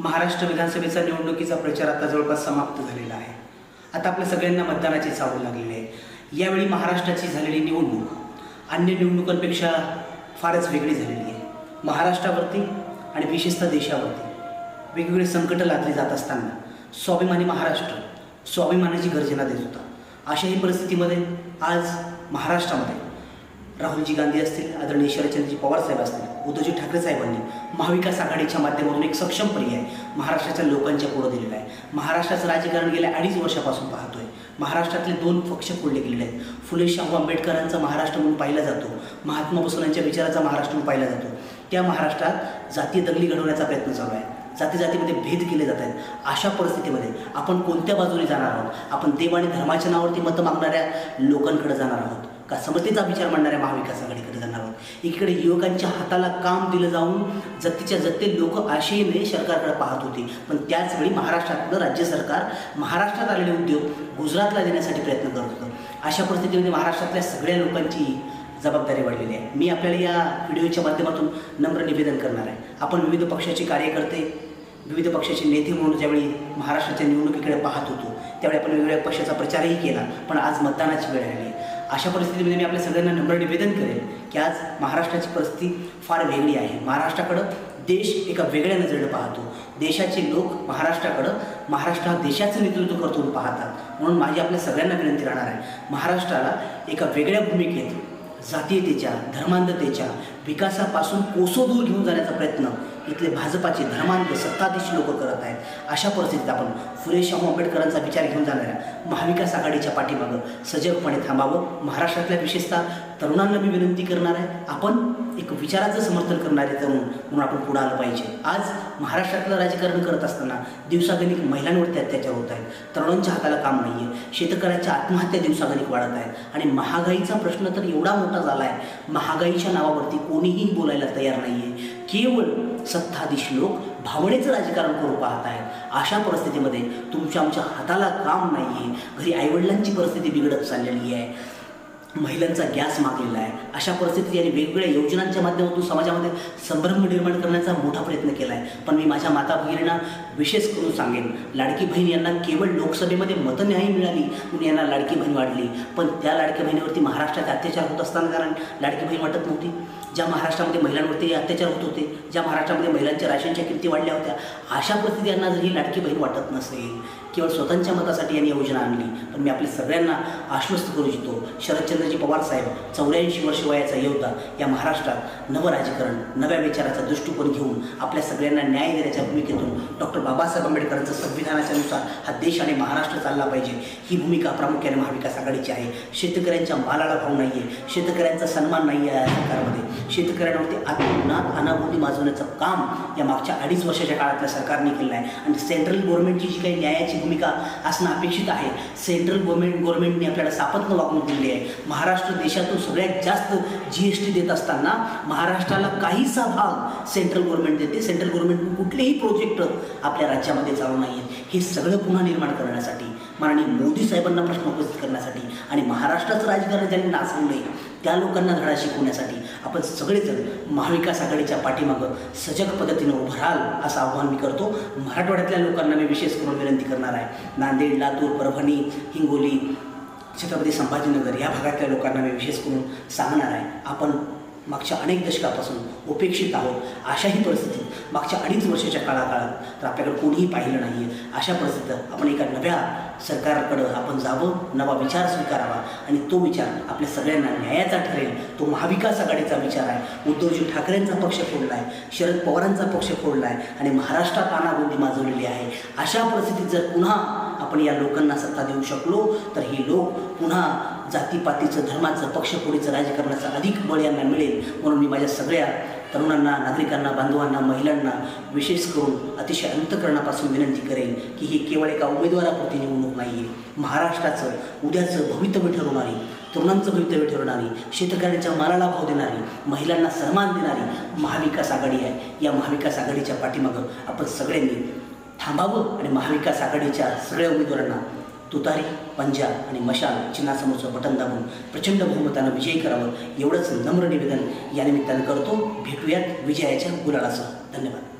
महाराष्ट्र विधानसभेचा निवडणुकीचा प्रचार आता जवळपास समाप्त झालेला आहे. आता आपल्या सगळ्यांना मतदानाची चावू लागलेली आहे. यावेळी महाराष्ट्राची झालेली निवडणूक अन्य निवडणुकांपेक्षा फारच वेगळी झालेली आहे. महाराष्ट्रावरती आणि विशेषतः देशावरती वेगवेगळे संकटं लादली जात असताना स्वाभिमानी महाराष्ट्र स्वाभिमानाची गर्जना देत होता. अशाही परिस्थितीमध्ये आज महाराष्ट्रामध्ये राहुलजी गांधी असतील आदरणीय शरदचंद्रजी पवार साहेब असतील उद्धवजी ठाकरे साहेबांनी महाविकास आघाडीच्या माध्यमातून एक सक्षम पर्याय महाराष्ट्राच्या लोकांच्या पुढे दिलेला आहे. महाराष्ट्राचं राजकारण गेल्या अडीच वर्षापासून पाहतोय. महाराष्ट्रातले दोन पक्ष फोडले गेलेले आहेत. फुले शाहू आंबेडकरांचा महाराष्ट्र म्हणून पाहिला जातो. महात्मा बसवनांच्या विचाराचा महाराष्ट्र म्हणून पाहिला जातो. त्या महाराष्ट्रात जातीय दंगली घडवण्याचा प्रयत्न चालू आहे. जाती जातीमध्ये भेद केले जात आहेत. अशा परिस्थितीमध्ये आपण कोणत्या बाजूने जाणार आहोत? आपण देव आणि धर्माच्या नावावरती मतं मागणाऱ्या लोकांकडे जाणार आहोत. का समतेचा विचार मांडणाऱ्या महाविकास आघाडीकडे जाणार आहोत. एकीकडे युवकांच्या हाताला काम दिलं जाऊन जत्तीच्या जत्ते लोक आशेने सरकारकडे पाहत होते. पण त्याचवेळी महाराष्ट्रातलं राज्य सरकार महाराष्ट्रात आलेले उद्योग गुजरातला देण्यासाठी प्रयत्न करत होतं. अशा परिस्थितीमध्ये महाराष्ट्रातल्या सगळ्या लोकांची जबाबदारी वाढलेली आहे. मी आपल्याला या व्हिडिओच्या माध्यमातून नम्र निवेदन करणार आहे. आपण विविध पक्षाचे कार्यकर्ते विविध पक्षाचे नेते म्हणून ज्यावेळी महाराष्ट्राच्या निवडणुकीकडे पाहत होतो त्यावेळी आपण वेगवेगळ्या पक्षाचा प्रचारही केला पण आज मतदानाची वेळ आली आहे. अशा परिस्थितीमध्ये मी आपल्या सगळ्यांना नम्र निवेदन करेन की आज महाराष्ट्राची परिस्थिती फार वेगळी आहे. महाराष्ट्राकडं देश एका वेगळ्या नजरेनं पाहतो. देशाचे लोक महाराष्ट्राकडं महाराष्ट्र हा देशाचं नेतृत्व करतो पाहतात. म्हणून माझी आपल्या सगळ्यांना विनंती राहणार आहे. महाराष्ट्राला एका वेगळ्या भूमिकेत जातीयतेच्या धर्मांधतेच्या विकासापासून कोसो दूर घेऊन जाण्याचा प्रयत्न इथले भाजपाचे धर्मांध सत्ताधीश लोक करत आहेत. अशा परिस्थितीत आपण फुले शाहू आंबेडकरांचा विचार घेऊन जाणाऱ्या महाविकास आघाडीच्या पाठीमागं सजगपणे थांबावं. महाराष्ट्रातल्या विशेषतः तरुणांना मी विनंती करणार आहे. आपण एक विचाराचं समर्थन करणारे तरुण म्हणून आपण पुढे आलं पाहिजे. आज महाराष्ट्रातलं राजकारण करत असताना दिवसागणिक महिलांवरती अत्याचार होत आहेत तरुणांच्या हाताला काम नाही आहे शेतकऱ्याच्या आत्महत्या दिवसागणिक वाढत आहेत आणि महागाईचा प्रश्न तर एवढा मोठा झाला आहे महागाईच्या नावावरती कोणीही बोलायला तयार नाही आहे केवळ सत्ताधीश लोक भावनेचं राजकारण करू पाहत आहेत. अशा परिस्थितीमध्ये तुमच्या आमच्या हाताला काम नाही आहे घरी आईवडिलांची परिस्थिती बिघडत चाललेली आहे. महिलांचा गॅस मागलेला आहे. अशा परिस्थितीत यांनी वेगवेगळ्या योजनांच्या माध्यमातून समाजामध्ये संभ्रम निर्माण करण्याचा मोठा प्रयत्न केला आहे पण मी माझ्या माता भगिनींना विशेष करून सांगेन लाडकी बहीण यांना केवळ लोकसभेमध्ये मतन्यायी मिळाली म्हणून यांना लाडकी बहीण वाढली. पण त्या लाडक्या बहिणीवरती महाराष्ट्रात अत्याचार होत असताना कारण लाडकी बहीण वाटत नव्हती. ज्या महाराष्ट्रामध्ये महिलांवरती अत्याचार होत होते ज्या महाराष्ट्रामध्ये महिलांच्या राशनच्या किमती वाढल्या होत्या अशा परिस्थिती यांना जर ही लाडकी बहीण वाटत नसेल केवळ स्वतःच्या मतासाठी यांनी योजना आणली. पण मी आपल्या सगळ्यांना आश्वस्त करू इच्छितो. शरदचंद्रजी पवार साहेब चौऱ्याऐंशी वर्ष वयाचा योद्धा या महाराष्ट्रात नवं राजकारण नव्या विचाराचा दृष्टिकोन घेऊन आपल्या सगळ्यांना न्याय देण्याच्या भूमिकेतून डॉक्टर बाबासाहेब आंबेडकरांचं संविधानाच्या नुसार हा देश आणि महाराष्ट्र चालला पाहिजे. ही भूमिका प्रामुख्याने महाविकास आघाडीची आहे. शेतकऱ्यांच्या मालाला भाव नाही आहे शेतकऱ्यांचा सन्मान नाही आहे या सरकारमध्ये. शेतकऱ्यांवरती आत्मनात अनाभूती माजवण्याचं काम या मागच्या अडीच वर्षाच्या काळातल्या सरकारने केलं आहे. आणि सेंट्रल गव्हर्नमेंटची जी काही न्यायाची भूमिका असणं अपेक्षित आहे सेंट्रल गव्हर्नमेंट गव्हर्नमेंटने आपल्याला सापत्न वागणूक दिली आहे. महाराष्ट्र देशातून सगळ्यात जास्त जी एस टी देत असताना महाराष्ट्राला काहीसा भाग सेंट्रल गव्हर्नमेंट देते. सेंट्रल गव्हर्नमेंट कुठलेही प्रोजेक्ट आपल्या राज्यामध्ये चालू नाही आहेत हे सगळं पुन्हा निर्माण करण्यासाठी माननीय मोदी साहेबांना प्रश्न उपस्थित करण्यासाठी आणि महाराष्ट्राचं राजकारण ज्यांनी नाचवू आहे त्या लोकांना धडा शिकवण्यासाठी आपण सगळेजण महाविकास आघाडीच्या पाठीमागं सजग पद्धतीनं उभं राहाल असं आव्हान मी करतो. मराठवाड्यातल्या लोकांना मी विशेष करून विनंती करणार आहे. नांदेड लातूर परभणी हिंगोली छत्रपती संभाजीनगर या भागातल्या लोकांना मी विशेष करून सांगणार आहे. आपण मागच्या अनेक दशकापासून उपेक्षित आहोत अशाही परिस्थितीत मागच्या अडीच वर्षाच्या काळाकाळात तर आपल्याकडे कोणीही पाहिलं नाही आहे अशा परिस्थितीत आपण एका नव्या सरकारकडं आपण जावं नवा विचार स्वीकारावा आणि तो विचार आपल्या सगळ्यांना न्यायाचा ठरेल. तो महाविकास आघाडीचा विचार आहे. उद्धवजी ठाकरेंचा पक्ष फोडला आहे शरद पवारांचा पक्ष फोडला आहे आणि महाराष्ट्रात अनागोंदी माजवलेली आहे. अशा परिस्थितीत जर पुन्हा आपण या लोकांना सत्ता देऊ शकलो तर हे लोक पुन्हा जातीपातीचं धर्माचं पक्षफोडीचं राजकारणाचं अधिक बळ यांना मिळेल. म्हणून मी माझ्या सगळ्या तरुणांना नागरिकांना बांधवांना महिलांना विशेष करून अतिशय अंतकरणापासून विनंती करेन की ही केवळ एका उमेदवारापुरती निवडणूक नाही आहे महाराष्ट्राचं उद्याचं भवितव्य ठरवणारी तरुणांचं भवितव्य ठरवणारी शेतकऱ्यांच्या मालाला भाव देणारी महिलांना सन्मान देणारी महाविकास आघाडी आहे. या महाविकास आघाडीच्या पाठीमागं आपण सगळ्यांनी थांबावं आणि महाविकास आघाडीच्या सगळ्या उमेदवारांना तुतारी पंजा आणि मशाल चिन्हासमोरचं बटन दाबून प्रचंड बहुमतानं विजयी करावं एवढंच नम्र निवेदन या निमित्तानं करतो. भेटूयात विजयाच्या गुलालासह धन्यवाद.